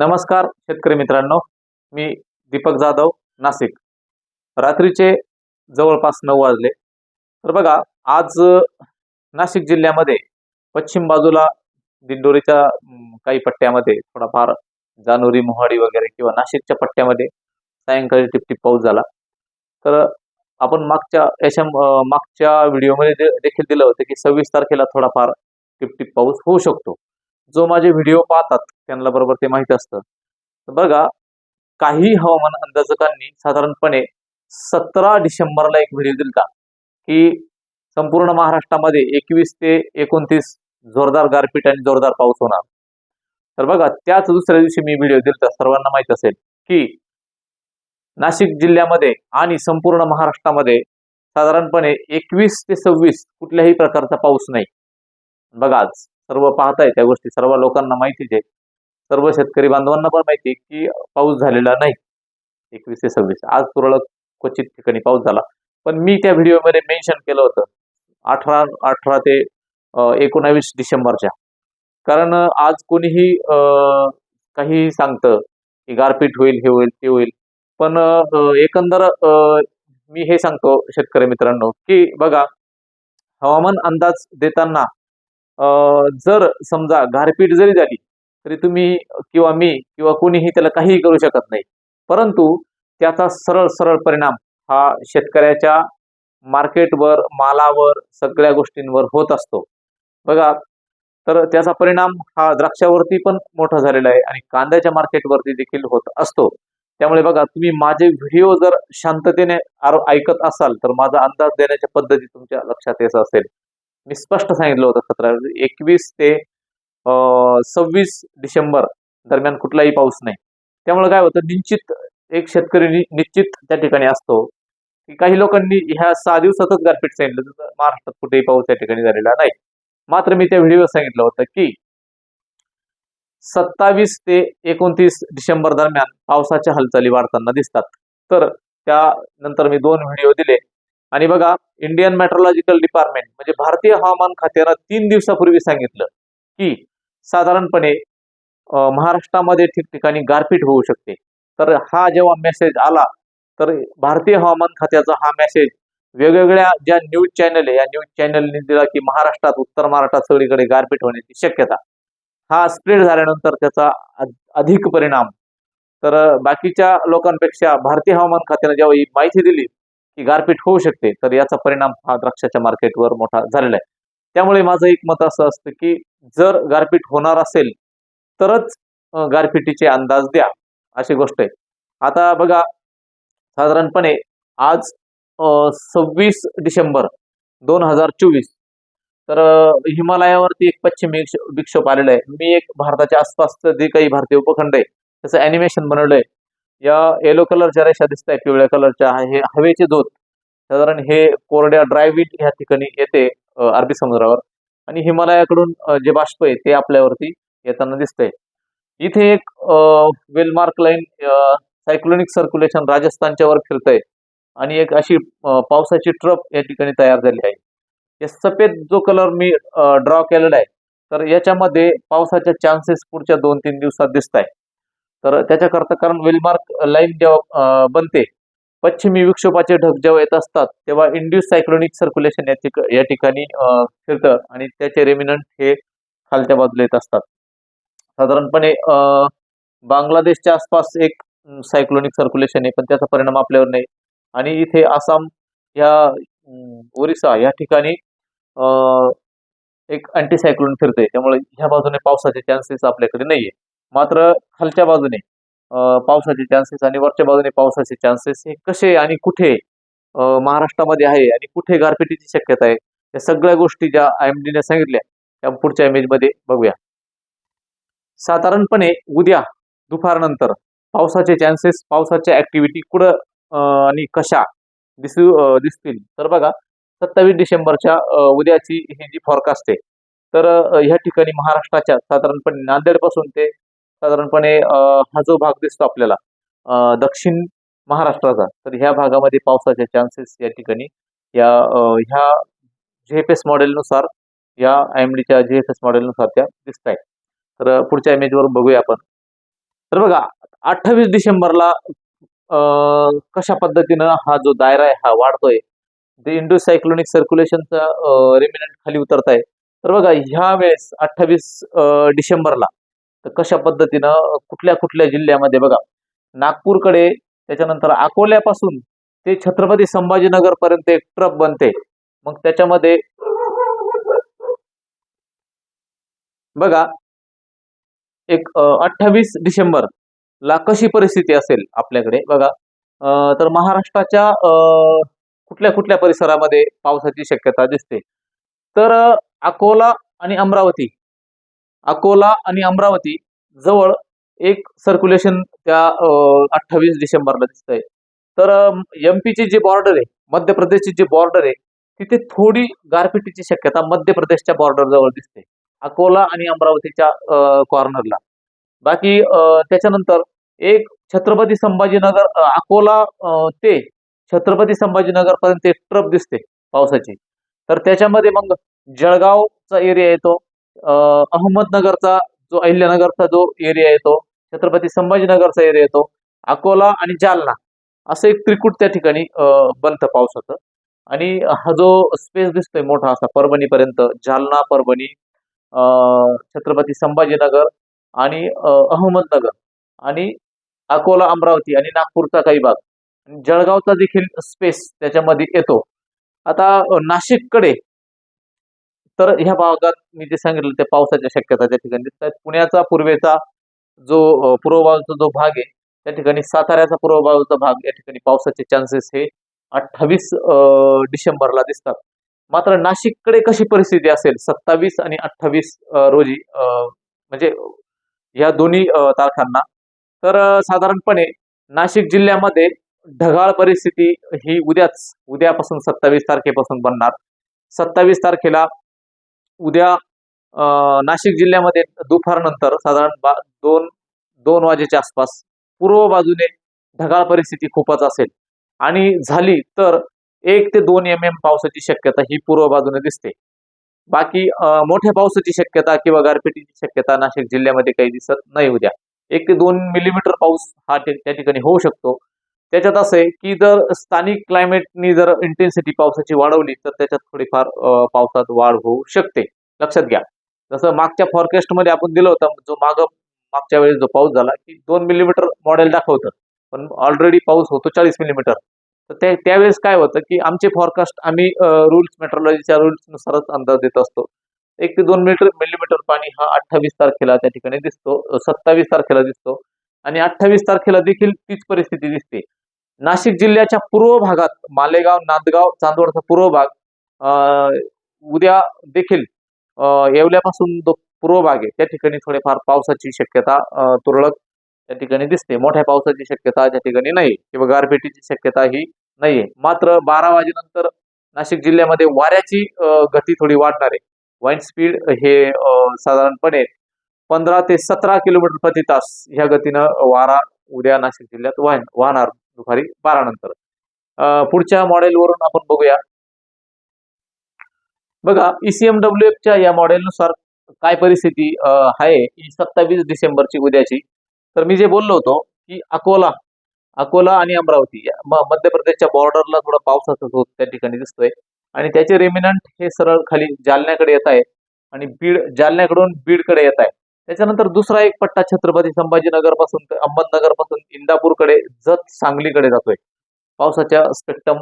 नमस्कार शेतकरी मित्रांनो. मी दीपक जाधव नाशिक. रात्रीचे जवळपास नऊ वाजले. तर बघा आज नाशिक जिल्ह्यामध्ये पश्चिम बाजूला दिंडोरीच्या काही पट्ट्यामध्ये थोडाफार जानोरी मोहाडी वगैरे किंवा नाशिकच्या पट्ट्यामध्ये सायंकाळी टिपटिप पाऊस झाला. तर आपण मागच्या याच्या मागच्या व्हिडिओमध्ये देखील दिलं होतं की सव्वीस तारखेला थोडाफार टिपटिप पाऊस होऊ शकतो. जो माझे व्हिडिओ पाहतात त्यांना बरोबर ते माहीत असतं. बघा काही हवामान अंदाजकांनी साधारणपणे सतरा डिसेंबरला एक व्हिडिओ दिलता की संपूर्ण महाराष्ट्रामध्ये एकवीस ते एकोणतीस जोरदार गारपीट आणि जोरदार पाऊस होणार. तर बघा त्याच दुसऱ्या दिवशी मी व्हिडिओ दिलता सर्वांना माहीत असेल की नाशिक जिल्ह्यामध्ये आणि संपूर्ण महाराष्ट्रामध्ये साधारणपणे एकवीस ते सव्वीस कुठल्याही प्रकारचा पाऊस नाही. बघा आज. सर्व पाहताय त्या गोष्टी सर्व लोकांना माहितीच आहे. सर्व शेतकरी बांधवांना पण माहिती आहे की पाऊस झालेला नाही. एकवीस ते सव्वीस. आज तुरळक क्वचित ठिकाणी पाऊस झाला. पण मी त्या व्हिडिओमध्ये मेन्शन केलं होतं. अठरा अठरा ते एकोणावीस डिसेंबरच्या. कारण आज कोणीही अं, काहीही सांगतं की गारपीट होईल हे होईल ते होईल. पण एकंदर मी हे सांगतो शेतकरी मित्रांनो की बघा हवामान अंदाज देताना जर समजा गारपीट जरी झाली तरी तुम्ही किंवा मी किंवा कोणीही त्याला काहीही करू शकत नाही. परंतु त्याचा सरळ सरळ परिणाम हा शेतकऱ्याच्या मार्केटवर मालावर सगळ्या गोष्टींवर होत असतो. बघा तर त्याचा परिणाम हा द्राक्षावरती पण मोठा झालेला आहे आणि कांद्याच्या मार्केटवरती देखील होत असतो. त्यामुळे बघा तुम्ही माझे व्हिडिओ जर शांततेने ऐकत असाल तर माझा अंदाज देण्याच्या पद्धती तुमच्या लक्षात येत असेल. मी स्पष्ट सांगितलं होतं सतरा एकवीस ते सव्वीस डिसेंबर दरम्यान कुठलाही पाऊस नाही. त्यामुळे काय होतं निश्चित एक शेतकरी निश्चित त्या ठिकाणी असतो. की काही लोकांनी ह्या सहा दिवसातच गारपीट सांगितलं तर महाराष्ट्रात कुठेही पाऊस त्या ठिकाणी झालेला नाही. मात्र मी त्या व्हिडिओ सांगितलं होतं की सत्तावीस ते एकोणतीस डिसेंबर दरम्यान पावसाच्या हालचाली वाढताना दिसतात. तर त्यानंतर मी दोन व्हिडिओ दिले. आणि बघा इंडियन मेट्रोलॉजिकल डिपार्टमेंट म्हणजे भारतीय हवामान खात्यानं तीन दिवसापूर्वी सांगितलं की साधारणपणे महाराष्ट्रामध्ये ठिकठिकाणी गारपीट होऊ शकते. तर हा जेव्हा मेसेज आला तर भारतीय हवामान खात्याचा हा मेसेज वेगवेगळ्या ज्या न्यूज चॅनल आहे या न्यूज चॅनलने दिला की महाराष्ट्रात उत्तर महाराष्ट्रात सगळीकडे गारपीट होण्याची शक्यता. हा स्प्रेड झाल्यानंतर त्याचा अधिक परिणाम. तर बाकीच्या लोकांपेक्षा भारतीय हवामान खात्याने जेव्हा ही माहिती दिली की गारपीट होऊ शकते तर याचा परिणाम हा द्राक्षाच्या मार्केटवर मोठा झालेला आहे. त्यामुळे माझं एक मत असं असतं की जर गारपीट होणार असेल तरच गारपीटीचे गारपिटीचे अंदाज द्या अशी गोष्ट आहे. आता बघा साधारणपणे आज सव्वीस डिसेंबर दोन हजार चोवीस तर हिमालयावरती एक पश्चिम विक्षोप विक्षोभ आलेला आहे. मी एक भारताच्या आसपासचं जे काही भारतीय उपखंड आहे त्याचं अॅनिमेशन बनवलंय. या येलो कलरच्या रेषा दिसत आहे पिवळ्या कलरच्या हे हवेचे दोत साधारण हे कोरड्या ड्रायविट ह्या ठिकाणी येते अरबी समुद्रावर. आणि हिमालयाकडून जे बाष्प आहे ते आपल्यावरती येताना दिसतंय. इथे एक वेलमार्क लाईन सायक्लोनिक सर्क्युलेशन राजस्थानच्या वर फिरतंय. आणि एक अशी पावसाची ट्रप या ठिकाणी तयार झाली आहे. या सफेद जो कलर मी ड्रॉ केलेला आहे तर याच्यामध्ये पावसाच्या चान्सेस पुढच्या दोन तीन दिवसात दिसत आहे तर त्याच्याकरता कारण वेलमार्क लाईन जेव्हा बनते पश्चिमी विक्षोभाचे ढग जेव्हा येत असतात तेव्हा इंड्यूस सायक्लोनिक सर्क्युलेशन या ठिक या ठिकाणी फिरतं आणि त्याचे रेमिनंट हे खालच्या बाजूला येत असतात. साधारणपणे बांगलादेशच्या आसपास एक सायक्लोनिक सर्क्युलेशन आहे पण त्याचा परिणाम आपल्यावर नाही. आणि इथे आसाम या ओरिसा या ठिकाणी एक अँटीसायक्लोन फिरते त्यामुळे ह्या बाजूने पावसाचे चान्सेस आपल्याकडे नाहीये. मात्र खालच्या बाजूने पावसाचे चान्सेस आणि वरच्या बाजूने पावसाचे चान्सेस हे कसे आणि कुठे महाराष्ट्रामध्ये आहे आणि कुठे गारपिटीची शक्यता आहे या सगळ्या गोष्टी ज्या आय एम डीने सांगितल्या त्या पुढच्या इमेजमध्ये बघूया. साधारणपणे उद्या दुपारनंतर पावसाचे चान्सेस पावसाच्या ऍक्टिव्हिटी कुठं आणि कशा दिसू दिसतील? तर बघा सत्तावीस डिसेंबरच्या उद्याची ही जी फॉरकास्ट आहे तर ह्या ठिकाणी महाराष्ट्राच्या साधारणपणे नांदेडपासून ते साधारणपणे हा जो भाग दिसतो आपल्याला दक्षिण महाराष्ट्राचा तर ह्या भागामध्ये पावसाचे चान्सेस या ठिकाणी. या ह्या जी एफ एस मॉडेलनुसार या आय एम डीच्या जी एफ एस मॉडेलनुसार त्या दिसत आहेत तर पुढच्या इमेजवर बघूया आपण. तर बघा अठ्ठावीस डिसेंबरला कशा पद्धतीनं हा जो दायरा आहे हा वाढतोय? ते इंडो सायक्लोनिक सर्क्युलेशनचा रेमिनंट खाली उतरत आहे तर बघा ह्या वेळेस अठ्ठावीस डिसेंबरला तर कशा पद्धतीनं कुठल्या कुठल्या जिल्ह्यामध्ये बघा नागपूरकडे त्याच्यानंतर अकोल्यापासून ते छत्रपती संभाजीनगर पर्यंत एक ट्रक बनते. मग त्याच्यामध्ये बघा एक अठ्ठावीस डिसेंबर ला कशी परिस्थिती असेल आपल्याकडे? बघा तर महाराष्ट्राच्या कुठल्या कुठल्या परिसरामध्ये पावसाची शक्यता दिसते? तर अकोला आणि अमरावती अकोला आणि अमरावती जवळ एक सर्क्युलेशन त्या अठ्ठावीस डिसेंबरला दिसतंय. तर एम पीची जी बॉर्डर आहे मध्य प्रदेशची जी बॉर्डर आहे तिथे थोडी गारपिटीची शक्यता मध्य प्रदेशच्या बॉर्डर जवळ दिसते. अकोला आणि अमरावतीच्या कॉर्नरला बाकी त्याच्यानंतर एक छत्रपती संभाजीनगर अकोला ते छत्रपती संभाजीनगर पर्यंत एक ट्रप दिसते पावसाची. तर त्याच्यामध्ये मग जळगावचा एरिया येतो अहमदनगरचा जो अहिल्यानगरचा जो एरिया येतो छत्रपती संभाजीनगरचा एरिया येतो अकोला आणि जालना असं एक त्रिकूट त्या ठिकाणी बनतं पावसाचं. आणि हा जो स्पेस दिसतोय मोठा असा परभणीपर्यंत जालना परभणी छत्रपती संभाजीनगर आणि अहमदनगर आणि अकोला अमरावती आणि नागपूरचा काही भाग. जळगावचा देखील स्पेस त्याच्यामध्ये येतो. आता नाशिककडे तर ह्या भागात मी जे सांगितलं ते पावसाच्या शक्यता त्या ठिकाणी तर पुण्याचा पूर्वेचा जो पूर्व बाजूचा जो भाग आहे त्या ठिकाणी साताऱ्याचा पूर्व बाजूचा भाग या ठिकाणी पावसाचे चान्सेस हे अठ्ठावीस डिसेंबरला दिसतात. मात्र नाशिककडे कशी परिस्थिती असेल सत्तावीस आणि अठ्ठावीस रोजी अं, म्हणजे ह्या दोन्ही तारखांना तर साधारणपणे नाशिक जिल्ह्यामध्ये ढगाळ परिस्थिती ही उद्याच उद्यापासून सत्तावीस तारखेपासून बनणार. सत्तावीस तारखेला उद्या नाशिक जिल्ह्यामध्ये दुपारनंतर साधारण बा दोन दोन वाजेच्या आसपास पूर्व बाजूने ढगाळ परिस्थिती खूपच असेल. आणि झाली तर एक ते दोन एम एम पावसाची शक्यता ही पूर्व बाजूने दिसते. बाकी मोठ्या पावसाची शक्यता किंवा गारपिटीची शक्यता नाशिक जिल्ह्यामध्ये काही दिसत नाही उद्या. एक ते दोन मिलीमीटर पाऊस हा त्या ठिकाणी होऊ शकतो. त्याच्यात असं आहे की जर स्थानिक क्लायमेटनी जर इंटेन्सिटी पावसाची वाढवली तर त्याच्यात थोडीफार पावसात वाढ होऊ शकते. लक्षात घ्या. जसं मागच्या फॉरकास्टमध्ये आपण दिलं होतं जो माग मागच्या वेळेस जो पाऊस झाला की दोन मिलीमीटर मॉडेल दाखवतं. पण ऑलरेडी पाऊस होतो चाळीस मिलीमीटर तर ते त्यावेळेस काय होतं की आमचे फॉरकास्ट आम्ही रूल्स मेट्रोलॉजीच्या रूल्सनुसारच अंदाज देत असतो. एक ते दोन मीटर मिलीमीटर पाणी हा अठ्ठावीस तारखेला त्या ठिकाणी दिसतो सत्तावीस तारखेला दिसतो. आणि अठ्ठावीस तारखेला देखील तीच परिस्थिती दिसते. नाशिक जिल्ह्याच्या पूर्व भागात मालेगाव नांदगाव चांदवडचा पूर्व भाग उद्या देखील अं, येवल्यापासून जो पूर्व भाग आहे त्या ठिकाणी थोडेफार पावसाची शक्यता तुरळक त्या ठिकाणी दिसते. मोठ्या पावसाची शक्यता त्या ठिकाणी नाही किंवा गारपेटीची शक्यता ही नाहीये. मात्र बारा वाजेनंतर नाशिक जिल्ह्यामध्ये वाऱ्याची गती थोडी वाढणार आहे. वाईन स्पीड हे अं, साधारणपणे पंधरा ते सतरा किलोमीटर प्रति तास ह्या गतीनं वारा उद्या नाशिक जिल्ह्यात वाहन वाहणार. दुपारी बारा नंतर. पुढच्या मॉडेलवरून आपण बघूया. बघा ईसीएम ईसीएमडब्ल्यू एफच्या या मॉडेलनुसार काय परिस्थिती आहे ही सत्तावीस डिसेंबरची उद्याची. तर मी जे बोललो होतो की अकोला अकोला आणि अमरावती या मध्य प्रदेशच्या बॉर्डरला थोडा पावसाचा होत त्या ठिकाणी दिसतोय. आणि त्याचे रेमिनंट हे सरळ खाली जालन्याकडे येत आहे. आणि बीड जालन्याकडून बीडकडे येत आहे. त्याच्यानंतर दुसरा एक पट्टा छत्रपती संभाजीनगरपासून अहमदनगरपासून इंदापूरकडे जत सांगलीकडे जातोय. पावसाच्या स्पेक्ट्रम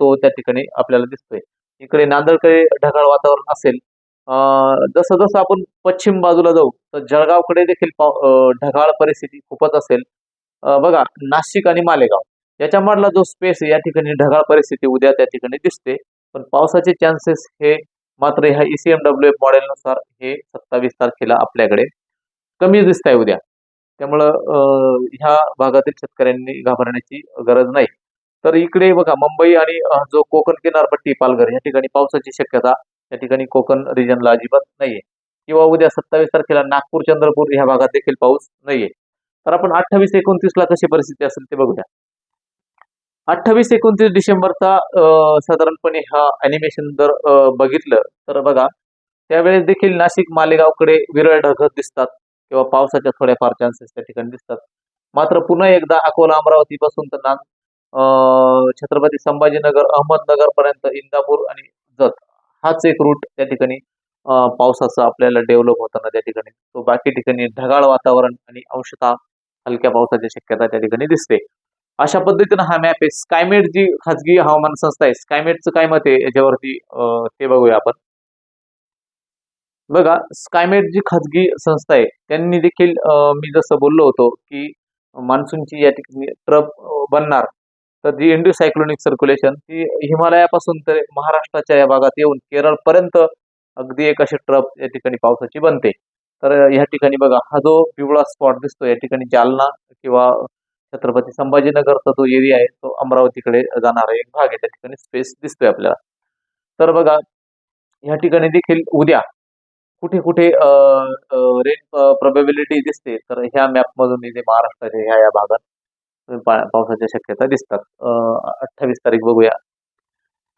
तो त्या ठिकाणी आपल्याला दिसतोय. इकडे नांदेडकडे ढगाळ वातावरण असेल जसं जसं आपण पश्चिम बाजूला जाऊ तर जळगावकडे देखील पाव- ढगाळ परिस्थिती खूपच असेल. बघा नाशिक आणि मालेगाव याच्यामधला जो स्पेस या ठिकाणी ढगाळ परिस्थिती उद्या त्या ठिकाणी दिसते. पण पावसाचे चान्सेस हे मात्र ह्या ईसीएमडब्ल्यू एफ मॉडेलनुसार हे सत्तावीस तारखेला आपल्याकडे कमी दिसत आहे उद्या. त्यामुळं ह्या भागातील शेतकऱ्यांनी घाबरण्याची गरज नाही. तर इकडे बघा मुंबई आणि जो कोकण किनारपट्टी पालघर या ठिकाणी पावसाची शक्यता या ठिकाणी कोकण रिजनला अजिबात नाहीये. किंवा उद्या सत्तावीस तारखेला नागपूर चंद्रपूर ह्या भागात देखील पाऊस नाहीये. तर आपण अठ्ठावीस एकोणतीसला कशी परिस्थिती असेल ते बघूया. अठ्ठावीस एकोणतीस डिसेंबरचा साधारणपणे हा अॅनिमेशन जर बघितलं तर बघा त्यावेळेस देखील नाशिक मालेगावकडे विरळ ढगत दिसतात किंवा पावसाच्या थोड्याफार चान्सेस त्या ठिकाणी दिसतात. मात्र पुन्हा एकदा अकोला अमरावतीपासून तर नांद छत्रपती संभाजीनगर अहमदनगर पर्यंत इंदापूर आणि जत हाच एक रूट त्या ठिकाणी पावसाचा आपल्याला डेव्हलप होताना त्या ठिकाणी तो बाकी ठिकाणी ढगाळ वातावरण आणि अंशतः हलक्या पावसाची शक्यता त्या ठिकाणी दिसते. अशा पद्धतीनं हा मॅप आहे. स्कायमेट जी खाजगी हवामान संस्था आहे स्कायमेटचं काय मत आहे याच्यावरती ते बघूया आपण. बघा स्कायमेट जी खाजगी संस्था आहे त्यांनी देखील मी जसं बोललो होतो की मान्सूनची या ठिकाणी ट्रप बनणार. तर जी इंडो सायक्लोनिक सर्क्युलेशन ती हिमालयापासून तर महाराष्ट्राच्या या भागात येऊन केरळपर्यंत अगदी एक अशी ट्रप या ठिकाणी पावसाची बनते. तर ह्या ठिकाणी बघा हा जो पिवळा स्पॉट दिसतो या ठिकाणी जालना किंवा छत्रपती संभाजीनगरचा जो एरिया आहे तो अमरावतीकडे जाणारा एक भाग आहे. त्या ठिकाणी स्पेस दिसतोय आपल्याला. तर बघा ह्या ठिकाणी देखील उद्या कुठे कुठे रेन प्रॉबेबिलिटी दिसते तर ह्या मॅप मधून इथे महाराष्ट्राच्या ह्या या भागात पा- पावसाच्या शक्यता दिसतात. अठ्ठावीस तारीख बघूया.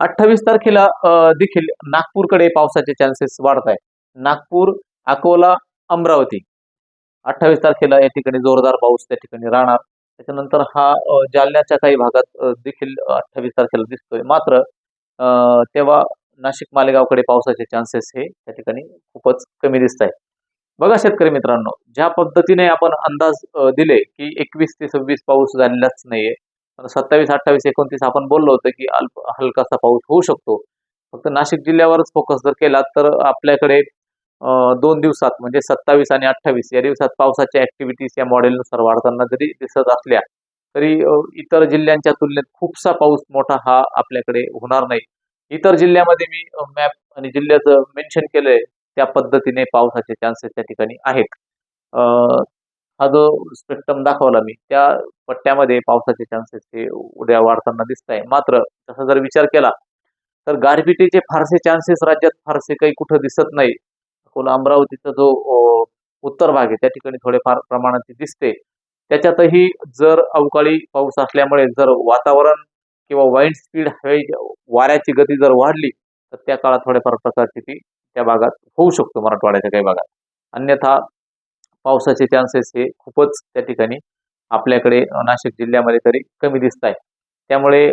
अठ्ठावीस तारखेला देखील नागपूरकडे पावसाचे चान्सेस वाढत आहे नागपूर अकोला अमरावती. अठ्ठावीस तारखेला या ठिकाणी जोरदार पाऊस त्या ठिकाणी राहणार. त्याच्यानंतर हा जालन्याच्या काही भागात देखील अठ्ठावीस तारखेला दिसतोय. मात्र तेव्हा नाशिक मालेगावकडे पावसाचे चान्सेस हे त्या ठिकाणी खूपच कमी दिसत आहे बघा शेतकरी मित्रांनो ज्या पद्धतीने आपण अंदाज दिले की एकवीस ते सव्वीस पाऊस झालेलाच नाहीये सत्तावीस अठ्ठावीस एकोणतीस आपण बोललो होतो की अल्प हलकासा पाऊस होऊ शकतो. फक्त नाशिक जिल्ह्यावरच फोकस जर केला तर आपल्याकडे दोन दिवसात म्हणजे सत्तावीस आणि अठ्ठावीस. या दिवसात पावसाच्या ऍक्टिव्हिटीज या मॉडेलनुसार वाढताना जरी दिसत असल्या तरी इतर जिल्ह्यांच्या तुलनेत खूपसा पाऊस मोठा हा आपल्याकडे होणार नाही. इतर जिल्ह्यामध्ये मी मॅप आणि जिल्ह्याचं मेन्शन केलंय त्या पद्धतीने पावसाचे चान्सेस त्या ठिकाणी आहेत. हा जो स्पेक्ट्रम दाखवला मी त्या पट्ट्यामध्ये पावसाचे चान्सेस हे उद्या वाढताना दिसत आहे मात्र तसा जर विचार केला तर गारपिटीचे फारसे चान्सेस राज्यात फारसे काही कुठं दिसत नाही. अकोला अमरावतीचा जो उत्तर भाग आहे त्या ठिकाणी थोडेफार प्रमाणात दिसते. त्याच्यातही जर अवकाळी पाऊस असल्यामुळे जर वातावरण किंवा वाईंड स्पीड हवे वाऱ्याची गती जर वाढली तर त्या काळात थोड्याफार प्रकारची ती त्या भागात होऊ शकतो मराठवाड्याच्या काही भागात. अन्यथा पावसाचे चान्सेस हे खूपच त्या ठिकाणी आपल्याकडे नाशिक जिल्ह्यामध्ये तरी कमी दिसत आहे. त्यामुळे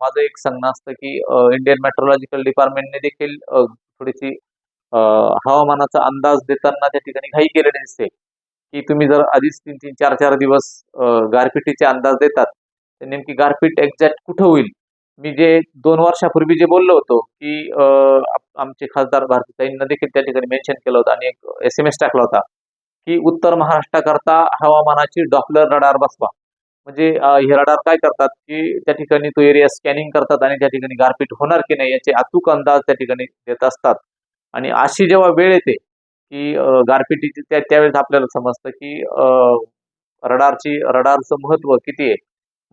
माझं एक सांगणं असतं की इंडियन मेट्रोलॉजिकल डिपार्टमेंटने देखील थोडीशी हवामानाचा अंदाज देताना त्या ठिकाणी घाई केलेली दिसते. की तुम्ही जर आधीच तीन तीन चार चार दिवस गारपिटीचे अंदाज देतात तर नेमकी गारपीट एक्झॅक्ट कुठं होईल? मी जे दोन वर्षापूर्वी जे बोललो होतो की आप- आमचे खासदार भारतीताईंना देखील त्या ठिकाणी मेन्शन केलं होतं आणि एक एस एम एस टाकला होता की उत्तर महाराष्ट्राकरता हवामानाची डॉपलर रडार बसवा. म्हणजे हे रडार काय करतात की त्या ठिकाणी तो एरिया स्कॅनिंग करतात आणि त्या ठिकाणी गारपीट होणार की नाही याचे अचूक अंदाज त्या ठिकाणी देत असतात. आणि अशी जेव्हा वेळ येते की गारपिटीची त्या त्यावेळेस आपल्याला समजतं की रडारची रडारचं महत्त्व किती आहे.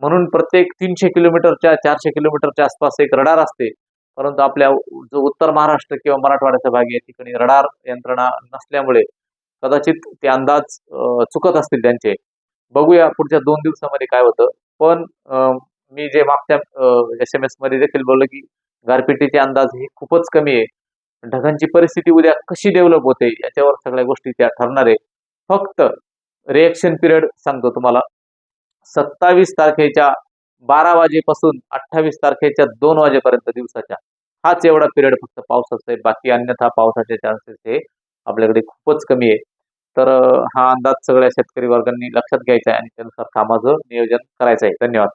म्हणून प्रत्येक तीनशे किलोमीटरच्या चारशे किलोमीटरच्या आसपास एक रडार असते. परंतु आपल्या जो उत्तर महाराष्ट्र किंवा मराठवाड्याचा भाग आहे, तिकडे ठिकाणी रडार यंत्रणा नसल्यामुळे कदाचित ते अंदाज चुकत असतील त्यांचे. बघूया पुढच्या दोन दिवसामध्ये काय होतं. पण मी जे मागच्या एस एम एसमध्ये देखील बोललो की गारपिटीचे अंदाज हे खूपच कमी आहे. ढगांची परिस्थिती उद्या कशी डेव्हलप होते याच्यावर सगळ्या गोष्टी त्या ठरणार आहे फक्त रिएक्शन पिरियड सांगतो तुम्हाला. सत्तावीस तारखेच्या बारा वाजेपासून अठ्ठावीस तारखेच्या दोन वाजेपर्यंत दिवसाच्या हाच एवढा पिरियड फक्त पावसाचा आहे. बाकी अन्यथा पावसाचे चान्सेस हे आपल्याकडे खूपच कमी आहे. तर हा अंदाज सगळ्या शेतकरी वर्गांनी लक्षात घ्यायचा आहे आणि त्यानुसार कामाचं नियोजन करायचं आहे. धन्यवाद.